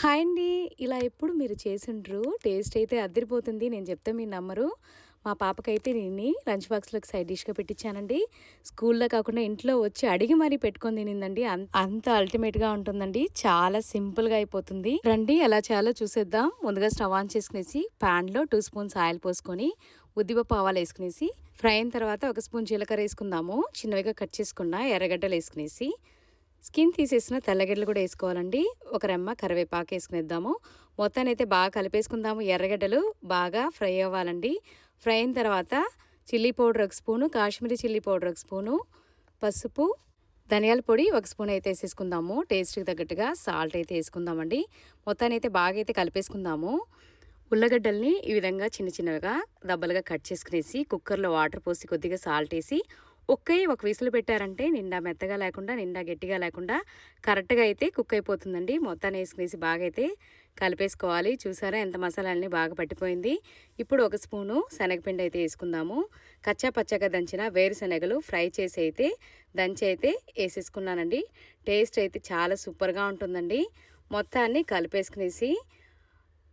Hi అండి ఇలా ఎప్పుడు మీరు చేసిండ్రు టేస్ట్ అయితే అద్దరిపోతుంది నేను చెప్తే మీరు నమ్మరు. మా పాపకైతే నేను లంచ్ బాక్స్లోకి సైడ్ డిష్గా పెట్టించానండి స్కూల్లో కాకుండా ఇంట్లో వచ్చి అడిగి మరీ పెట్టుకొని తినిందండి. అంత అల్టిమేట్గా ఉంటుందండి. చాలా సింపుల్గా అయిపోతుంది. రండి ఎలా చేయాలో చూసేద్దాం. ముందుగా స్టవ్ ఆన్ చేసుకునేసి ప్యాన్లో టూ స్పూన్స్ ఆయిల్ పోసుకొని ఉద్దిపప్పు ఆవాలు వేసుకునేసి ఫ్రై అయిన తర్వాత ఒక స్పూన్ జీలకర్ర వేసుకుందాము. చిన్నవిగా కట్ చేసుకున్న ఎర్రగడ్డలు వేసుకునేసి స్కిన్ తీసేసిన తెల్లగడ్డలు కూడా వేసుకోవాలండి. ఒక రెమ్మ కరివేపాకు వేసుకునేద్దాము. మొత్తాన్ని అయితే బాగా కలిపేసుకుందాము. ఎర్రగడ్డలు బాగా ఫ్రై అవ్వాలండి. ఫ్రై అయిన తర్వాత చిల్లీ పౌడర్ ఒక స్పూను కాశ్మీరీ చిల్లీ పౌడర్ ఒక స్పూను పసుపు ధనియాల పొడి ఒక స్పూన్ అయితే వేసేసుకుందాము. టేస్ట్కి తగ్గట్టుగా సాల్ట్ అయితే వేసుకుందామండి. మొత్తాన్ని అయితే బాగా అయితే కలిపేసుకుందాము. ఉల్లగడ్డల్ని ఈ విధంగా చిన్న చిన్నగా దబ్బలుగా కట్ చేసుకునేసి కుక్కర్లో వాటర్ పోసి కొద్దిగా సాల్ట్ వేసి ఒకే ఒక విసులు పెట్టారంటే నిండా మెత్తగా లేకుండా నిండా గట్టిగా లేకుండా కరెక్ట్గా అయితే కుక్ అయిపోతుందండి. మొత్తాన్ని వేసుకునేసి బాగా అయితే కలిపేసుకోవాలి. చూసారా ఎంత మసాలాలని బాగా పట్టిపోయింది. ఇప్పుడు ఒక స్పూను శనగపిండి అయితే వేసుకుందాము. కచ్చా పచ్చగా దంచిన వేరుశనగలు ఫ్రై చేసి అయితే దంచి అయితే వేసేసుకున్నానండి. టేస్ట్ అయితే చాలా సూపర్గా ఉంటుందండి. మొత్తాన్ని కలిపేసుకునేసి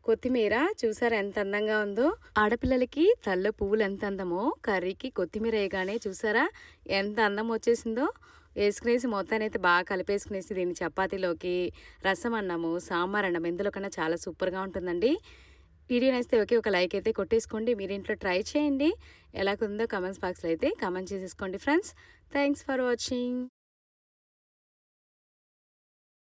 కొత్తిమీర చూసారా ఎంత అందంగా ఉందో? ఆడపిల్లలకి తల్ల పువ్వులు ఎంత అందమో కర్రీకి కొత్తిమీర వేయగానే చూసారా ఎంత అందం వచ్చేసిందో? వేసుకునేసి మొత్తాన్ని అయితే బాగా కలిపేసుకునేసి దీన్ని చపాతీలోకి రసం అన్నము సాంబార్ అన్నం ఎందులో కన్నా చాలా సూపర్గా ఉంటుందండి. వీడియో నేస్తే ఒకే ఒక లైక్ అయితే కొట్టేసుకోండి. మీరు ఇంట్లో ట్రై చేయండి. ఎలాగుందో కమెంట్స్ బాక్స్లో అయితే కమెంట్ చేసేసుకోండి ఫ్రెండ్స్. Thanks for watching.